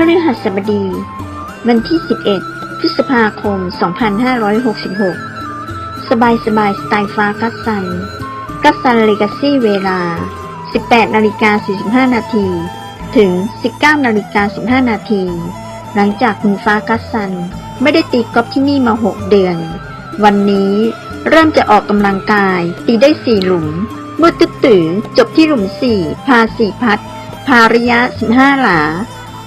พฤหัสบดี วันที่ 11 พฤษภาคม 2566 สบายสบายสไตล์ฟ้ากัสซัน กัสซันเลกาซี่เวลา 18นาฬิกา45 นาที ถึง 19นาฬิกา15 นาที หลังจากคุณฟ้ากัสซัน ไม่ได้ตีกอล์ฟที่นี่มา 6 เดือน วันนี้เริ่มจะออกกำลังกาย ตีได้ 4 หลุม เมื่อตึ๊ดตือจบที่หลุม 4 พา 4 พัด พาระยะ 15 หลา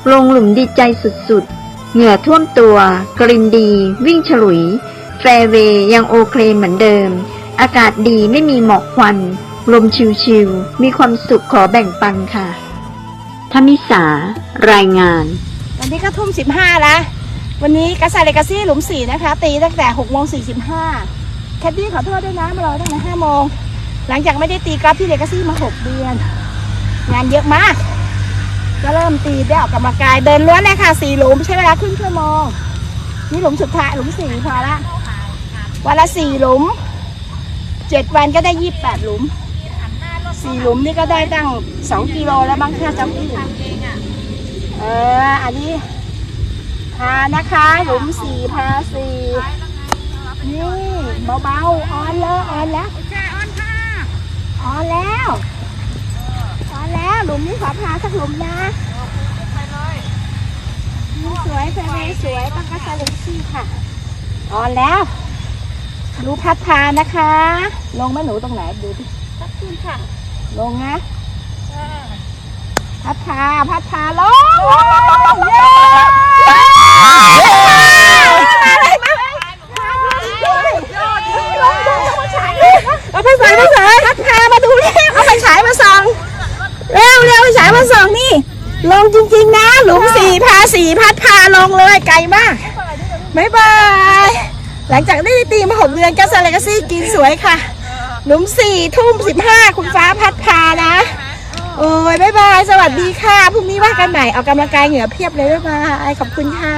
ลงหลุมดีใจสุดๆ เหงื่อท่วมตัว กรินดี วิ่งฉลุย แฟร์เวย์ยังโอเคเหมือนเดิม อากาศดีไม่มีหมอกควัน ลมชิวๆ มีความสุขขอแบ่งปันค่ะธมิสารายงาน วันนี้ก็ทุ่มสิบห้าแล้ววันนี้กระสายเลกาซี่หลุมสี่นะคะ ตีตั้งแต่หกโมงสี่สิบห้าแคดดี้ขอโทษด้วยนะมารอตั้งแต่ห้าโมง หลังจากไม่ได้ตีกอล์ฟที่เลกาซี่มาหกเดือน งานเยอะมาก ก็เริ่มตีได้ออกกำลังกายเดินล้วนเลยค่ะสี่หลุมใช้เวลาครึ่งชั่วโมงนี่หลุมสุดท้ายหลุมสี่พอละวันละสี่หลุมเจ็ดวันก็ได้ยี่สิบแปดหลุมสี่หลุมนี่ก็ได้ตั้งสองกิโลแล้วบ้างค่าจัมปิ้งเอออันนี้พานะคะ หลุมสี่พาสี่นี่เบาๆออนแล้วออนแล้วออนแล้วออนแล้ว หลุมนี้ขอพาสักหลุมนะนี่สวยแฟร์เวย์สวยต้องกระสลุกซี่ค่ะออนแล้วดูพัดพานะคะ ลงแม่หนูตรงไหนดูดิพัดขึ้นค่ะ ลงนะพัดพาพัดพาลงเย้เอาไปใส่ไปใส่พัดพามาดูเร็วเอาไปฉายมาส่องเร็วเร็วไปฉายมาส่องนี่ ลงจริงๆนะ หลุมสี่พาสี่พัดพาลงเลยไกลมากบ๊ายบาย หลังจากได้ตีมาหกเดือนก็ซาเลกาซี่กินสวยค่ะ หลุมสี่ทุ่มสิบห้าคุณฟ้าพัดพานะ โอ้ยบ๊ายบาย สวัสดีค่ะ พรุ่งนี้ว่ากันใหม่ออกกำลังกายเหงื่อเพียบเลยบ๊ายบาย ขอบคุณค่ะ